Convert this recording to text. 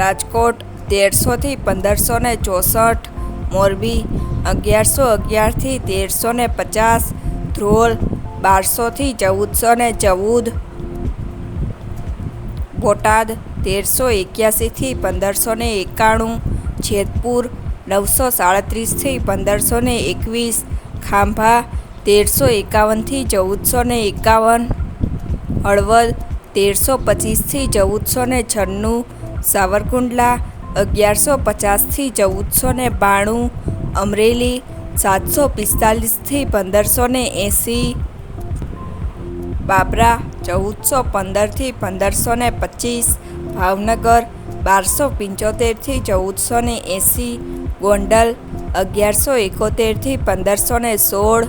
રાજકોટ તેરસોથી પંદરસો ને ચોસઠ, મોરબી અગિયારસો અગિયારથી તેરસો ને પચાસ, ધ્રોલ બારસોથી ચૌદસો ને ચૌદ, બોટાદ તેરસો એક્યાસીથી પંદરસો ને એકાણું, જેતપુર નવસો સાડત્રીસથી પંદરસો ને એકવીસ, ખાંભા તેરસો એકાવનથી ચૌદસો ને એકાવન, હળવદ તેરસો પચીસથી ચૌદસો ને છન્નું સાવરકુંડલા અગિયારસો પચાસથી ચૌદસો ને બાણું, અમરેલી સાતસો પિસ્તાલીસથી પંદરસો ને એંસી, બાબરા ચૌદસો પંદરથી પંદરસો ને પચીસ, ભાવનગર બારસો પંચોતેરથી ચૌદસો ને એંસી, ગોંડલ અગિયારસો એકોતેરથી પંદરસો ને સોળ